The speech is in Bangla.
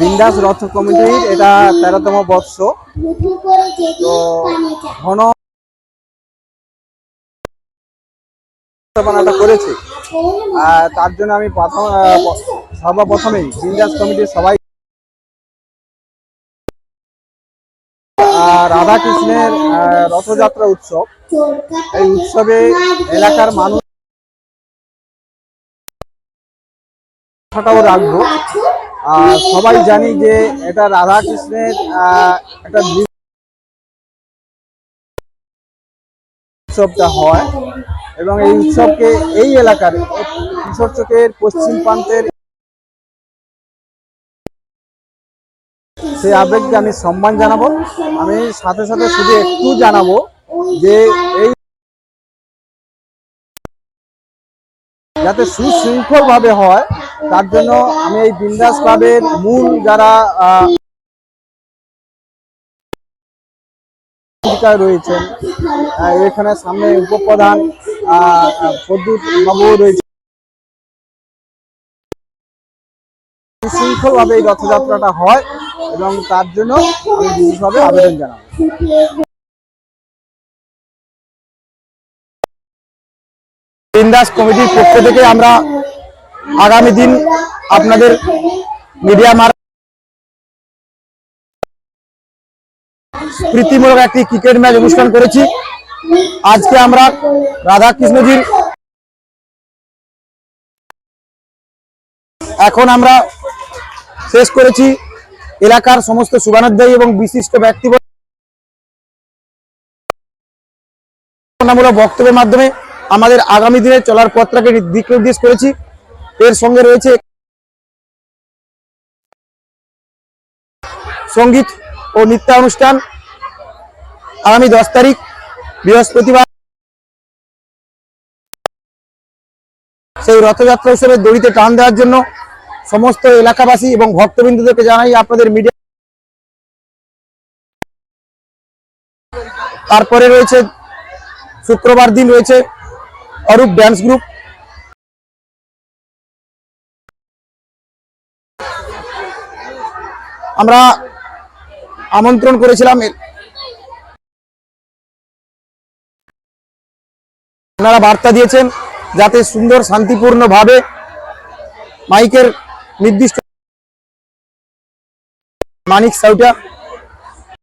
বিন্দাস রথ কমিটির এটা তেরোতম বৎস। তো করেছে। আর তার জন্য আমি প্রথম সর্বপ্রথমেই বিন্দাস কমিটির সবাই আহ, রাধাকৃষ্ণের আহ, রথযাত্রা উৎসব। এই উৎসবে এলাকার মানুষ রাখব। সবাই জানি যে এটা রাধাকৃষ্ণের একটা উৎসবটা হয় এবং এই উৎসবকে এই এলাকার কিশোর চকের পশ্চিম প্রান্তের সেই আবেগকে আমি সম্মান জানাব। আমি সাথে সাথে শুধু একটু জানাব যে এই যাতে সুশৃঙ্খল ভাবে হয়, তার জন্য আমি এই বিন্দাস ক্লাবের মূল যারা রয়েছেন এখানে সামনে উপপ্রধান প্রদ্যুৎ বাবু রয়েছে। সুশৃঙ্খল ভাবে এই রথযাত্রাটা হয় এবং তার জন্য আমি বিশেষভাবে আবেদন জানাব। বিন্দাস কমিটির পক্ষ থেকে আমরা আগামী দিন আপনাদের মিডিয়া মার প্রীতিমূলক একটি ক্রিকেট ম্যাচ অনুষ্ঠান করেছি। আজকে আমরা রাধা কৃষ্ণজির এখন আমরা শেষ করেছি এলাকার সমস্ত শুভানুধ্যায়ী এবং বিশিষ্ট ব্যক্তিমূলক বক্তব্যের মাধ্যমে আমাদের আগামী দিনে চলার পথটাকে দিক নির্দেশ করেছি। এর সঙ্গে রয়েছে সংগীত ও নৃত্যানুষ্ঠান। আগামী দশ তারিখ, বৃহস্পতিবার সেই রথযাত্রা উৎসবের দড়িতে টান দেওয়ার জন্য সমস্ত এলাকাবাসী এবং ভক্তবৃন্দদেরকে জানাই আপনাদের মিডিয়া তারপরে রয়েছে শুক্রবার দিন রয়েছে। অরূপ ড্যান্স গ্রুপ আমরা আমন্ত্রণ করেছিলাম আপনারা বার্তা দিয়েছেন যাতে সুন্দর শান্তিপূর্ণ ভাবে মাইকের নির্দিষ্ট মানিক সাউটা